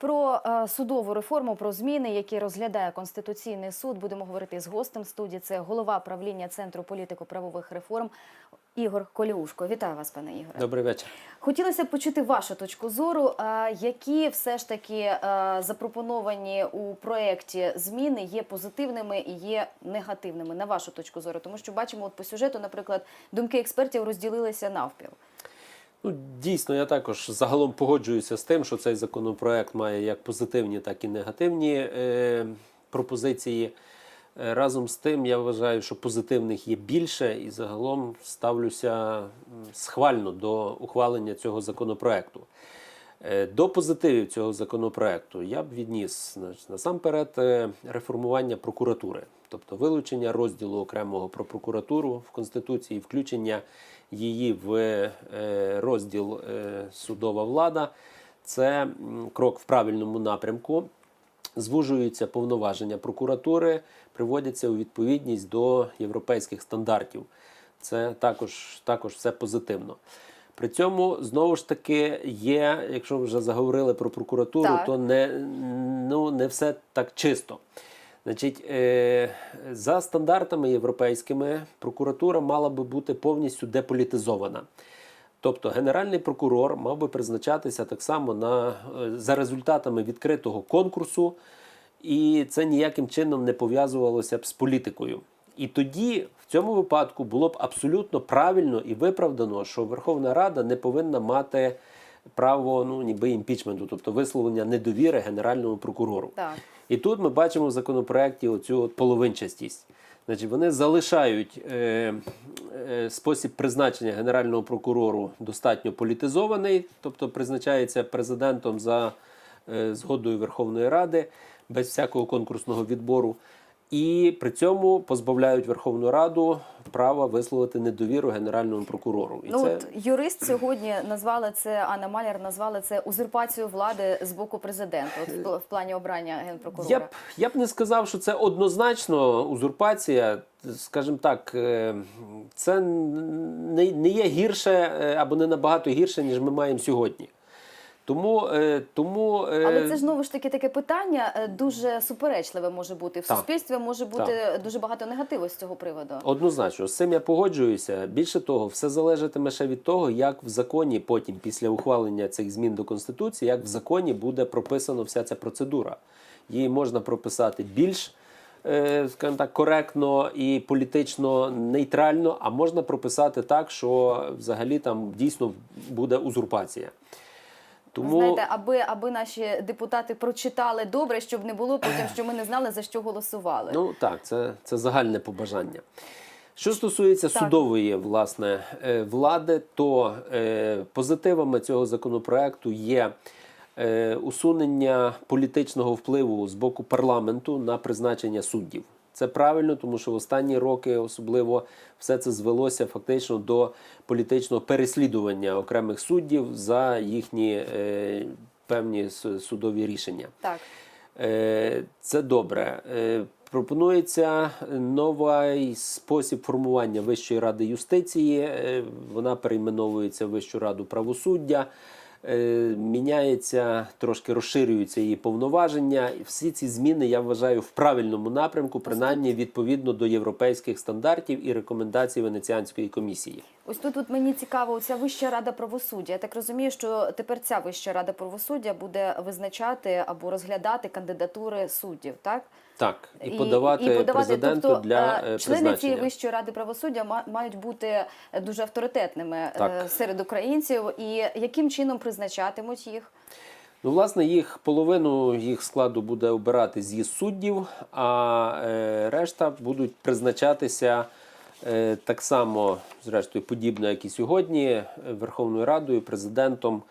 Про е, судову реформу, про зміни, які розглядає Конституційний суд, будемо говорити з гостем студії. Це голова правління Центру політико-правових реформ Ігор Коліушко. Вітаю вас, пане Ігоре. Добрий вечір. Хотілося б почути вашу точку зору. е, Які все ж таки е, запропоновані у проєкті зміни є позитивними і є негативними на вашу точку зору? Тому що бачимо, от по сюжету, наприклад, думки експертів розділилися навпіл. Ну, дійсно, я також загалом погоджуюся з тим, що цей законопроект має як позитивні, так і негативні е, пропозиції. Е, Разом з тим, я вважаю, що позитивних є більше, і загалом ставлюся схвально до ухвалення цього законопроекту. Е, До позитивів цього законопроекту я б відніс насамперед е, реформування прокуратури, тобто вилучення розділу окремого про прокуратуру в Конституції, включення її в е, розділ е, судова влада. Це крок в правильному напрямку. Звужуються повноваження прокуратури, приводяться у відповідність до європейських стандартів. Це також, також все позитивно. При цьому знову ж таки є, якщо вже заговорили про прокуратуру, Так. то не, ну, не все так чисто. Значить, е, за стандартами європейськими, прокуратура мала би бути повністю деполітизована. Тобто генеральний прокурор мав би призначатися так само на, е, за результатами відкритого конкурсу, і це ніяким чином не пов'язувалося б з політикою. І тоді в цьому випадку було б абсолютно правильно і виправдано, що Верховна Рада не повинна мати право ну, ніби імпічменту, тобто висловлення недовіри генеральному прокурору. Так. І тут ми бачимо в законопроекті оцю половинчастість. Значить, вони залишають е, е, спосіб призначення генерального прокурору достатньо політизований, тобто призначається президентом за е, згодою Верховної Ради без всякого конкурсного відбору. І при цьому позбавляють Верховну Раду права висловити недовіру генеральному прокурору. І Ну це от юрист сьогодні назвала це Анна Маляр, назвала це узурпацією влади з боку президента. От в, в плані обрання генпрокурора. Я б, я б не сказав, що це однозначно узурпація. Скажімо так, е, це не, не є гірше е, або не набагато гірше, ніж ми маємо сьогодні. Тому, е, тому е, Але це ж знову ж таки таке питання е, дуже суперечливе може бути в Так. суспільстві. Може бути дуже багато негативу з цього приводу. Однозначно, з цим я погоджуюся. Більше того, все залежатиме ще від того, як в законі потім, після ухвалення цих змін до Конституції, як в законі буде прописана вся ця процедура. Її можна прописати більш, скажімо так, коректно і політично нейтрально, а можна прописати так, що взагалі там дійсно буде узурпація. Тому Знаєте, аби аби наші депутати прочитали добре, щоб не було потім, що ми не знали за що голосували. Ну так, це, це загальне побажання. Що стосується Так. судової власне е, влади, то е, позитивами цього законопроекту є е, усунення політичного впливу з боку парламенту на призначення суддів. Це правильно, тому що в останні роки особливо все це звелося фактично до політичного переслідування окремих суддів за їхні е, певні судові рішення. Так. Е, Це добре. Е, Пропонується новий спосіб формування Вищої ради юстиції. Е, Вона перейменовується в Вищу раду правосуддя. Е, Міняється, трошки розширюються її повноваження. Всі ці зміни я вважаю в правильному напрямку, принаймні відповідно до європейських стандартів і рекомендацій Венеціанської комісії. Ось тут от мені цікаво, ця Вища рада правосуддя. Я так розумію, що тепер ця Вища рада правосуддя буде визначати або розглядати кандидатури суддів, так? Так, і, подавати, і президенту тобто, для е, члени цієї. Вищої ради правосуддя ма- мають бути дуже авторитетними е, Так. серед українців. І яким чином призначатимуть їх? Ну, власне, їх половину їх складу буде обирати з'їзд суддів, а е, решта будуть призначатися так само, зрештою, подібно, як і сьогодні, е, Верховною Радою, президентом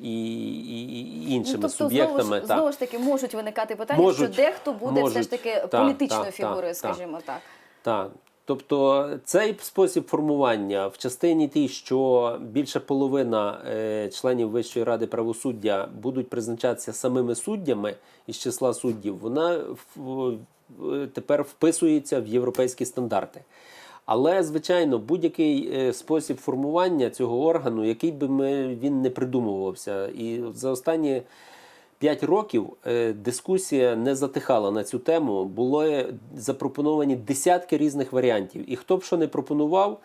і, і, і іншими ну, тобто, суб'єктами. знову ж, Так. знову ж таки можуть виникати питання, Можуть, що дехто буде все ж таки Так, політичною так, фігурою, так. скажімо так. Так. Тобто цей спосіб формування в частині тій, що більше половина е, членів Вищої ради правосуддя будуть призначатися самими суддями із числа суддів, вона в- в- тепер вписується в європейські стандарти. Але, звичайно, будь-який е, спосіб формування цього органу, який би ми, він не придумувався, і за останні 5 років е, дискусія не затихала на цю тему. Були запропоновані десятки різних варіантів. І хто б що не пропонував,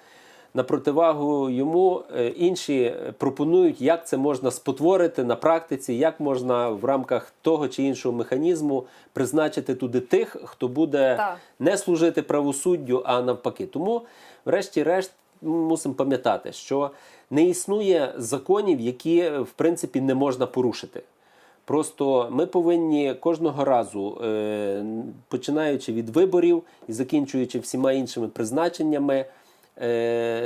на противагу йому е, інші пропонують, як це можна спотворити на практиці, як можна в рамках того чи іншого механізму призначити туди тих, хто буде Так. не служити правосуддю, а навпаки. Тому, врешті-решт, мусимо пам'ятати, що не існує законів, які в принципі не можна порушити. Просто ми повинні кожного разу, е, починаючи від виборів і закінчуючи всіма іншими призначеннями, е,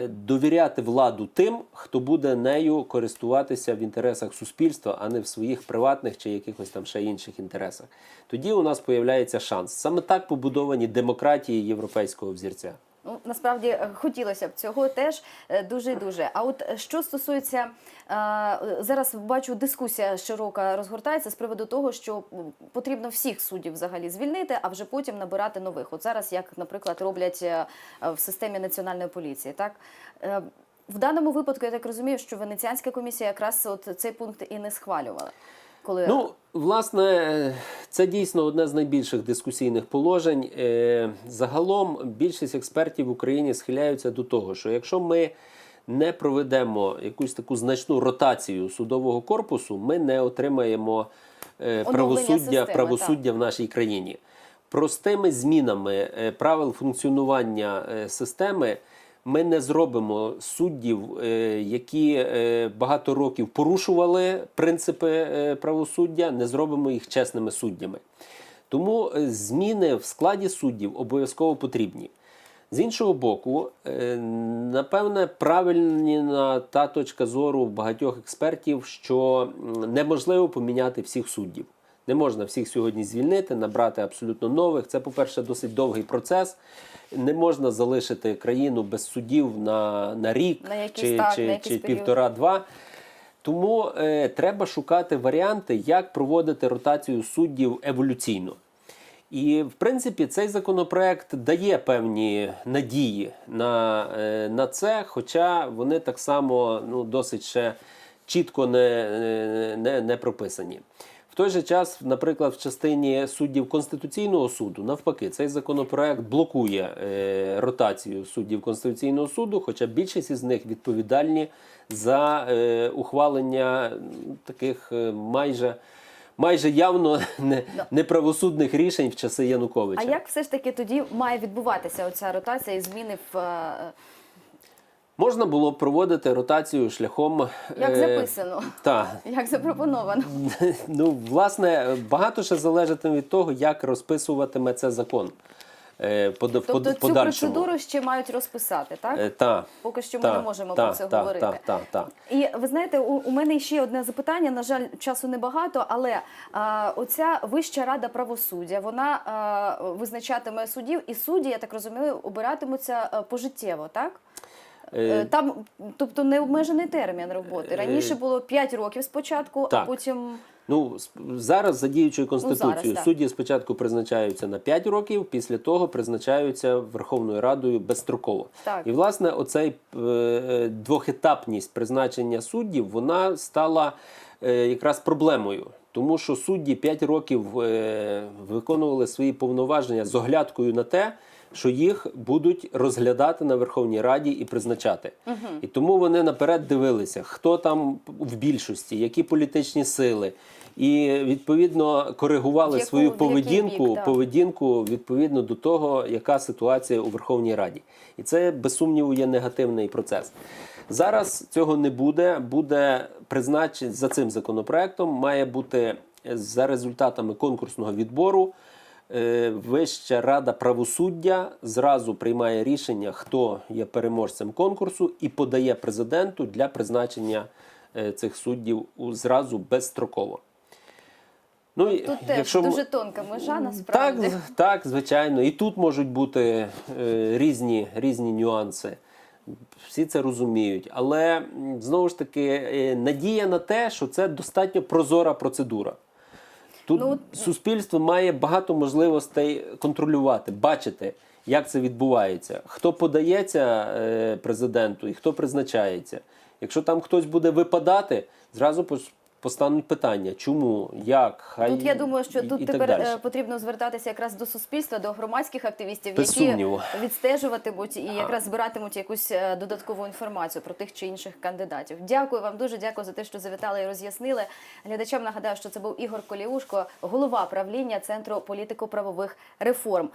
довіряти владу тим, хто буде нею користуватися в інтересах суспільства, а не в своїх приватних чи якихось там ще інших інтересах. Тоді у нас появляється шанс. Саме так побудовані демократії європейського взірця. Ну, насправді е, хотілося б цього теж дуже дуже. А от е, що стосується е, зараз, бачу, дискусія широка розгортається з приводу того, що потрібно всіх суддів взагалі звільнити, а вже потім набирати нових. От зараз, як, наприклад, роблять в системі національної поліції, так. В даному випадку я так розумію, що Венеціанська комісія якраз от цей пункт і не схвалювала. Коли Ну, власне, це дійсно одне з найбільших дискусійних положень. Е, Загалом більшість експертів в Україні схиляються до того, що якщо ми не проведемо якусь таку значну ротацію судового корпусу, ми не отримаємо е, правосуддя, системи, правосуддя в нашій країні. Простими змінами е, правил функціонування системи ми не зробимо суддів, е, які е, багато років порушували принципи е, правосуддя, не зробимо їх чесними суддями. Тому зміни в складі суддів обов'язково потрібні. З іншого боку, напевне, правильна та точка зору багатьох експертів, що неможливо поміняти всіх суддів. Не можна всіх сьогодні звільнити, набрати абсолютно нових. Це, по-перше, досить довгий процес. Не можна залишити країну без суддів на, на рік На чи, так, чи, якийсь чи півтора-два. Тому е, треба шукати варіанти, як проводити ротацію суддів еволюційно. І, в принципі, цей законопроект дає певні надії на, е, на це, хоча вони так само ну, досить ще чітко не, е, не, не прописані. В той же час, наприклад, в частині суддів Конституційного суду, навпаки, цей законопроект блокує е, ротацію суддів Конституційного суду, хоча більшість із них відповідальні за е, ухвалення таких е, майже. Майже явно не, неправосудних рішень в часи Януковича. а як все ж таки тоді має відбуватися оця ротація і зміни в е, Можна було б проводити ротацію шляхом як е, Та як запропоновано? ну власне багато ще залежатиме від того, як розписуватиме це закон. Е, под, Тобто под- цю подальшому. процедуру ще мають розписати, так? Е, та, Поки що ми та, не можемо та, про це та, говорити. Та, та, та. І ви знаєте, у, у мене ще одне запитання. На жаль, часу небагато, але а, оця Вища рада правосуддя вона а, визначатиме суддів, і судді, я так розумію, обиратимуться а, пожиттєво, так? Е, Е, Там, тобто, необмежений термін роботи. Раніше було 5 років спочатку, а потім Ну, зараз за діючою конституцією Ну, зараз, судді спочатку призначаються на 5 років, після того призначаються Верховною Радою безстроково. Так. І власне, оцей е, е, двохетапність призначення суддів вона стала е, якраз проблемою. Тому що судді 5 років е, виконували свої повноваження з оглядкою на те, що їх будуть розглядати на Верховній Раді і призначати. І тому вони наперед дивилися, хто там в більшості, які політичні сили. І відповідно коригували Яку- свою поведінку, бік, поведінку відповідно до того, яка ситуація у Верховній Раді. І це без сумніву є негативний процес. Зараз цього не буде. Буде призначено за цим законопроектом, має бути е, за результатами конкурсного відбору. Е, Вища рада правосуддя зразу приймає рішення, хто є переможцем конкурсу, і подає президенту для призначення е, цих суддів зразу безстроково. Ну, тут якщо м- дуже тонка межа насправді. з- так, звичайно. І тут можуть бути е, різні, різні нюанси. Всі це розуміють. Але знову ж таки, е, надія на те, що це достатньо прозора процедура. Тут Ну, суспільство має багато можливостей контролювати, бачити, як це відбувається, хто подається е, президенту і хто призначається. Якщо там хтось буде випадати, зразу пос- Постануть питання, чому, як, хай Тут я думаю, що і- тут і тепер далі. е, потрібно звертатися якраз до суспільства, до громадських активістів, Без які сумніву. відстежуватимуть і якраз збиратимуть якусь е, додаткову інформацію про тих чи інших кандидатів. Дякую вам дуже. Дякую за те, що завітали і роз'яснили. Глядачам нагадаю, що це був Ігор Коліушко, голова правління центру політико-правових реформ.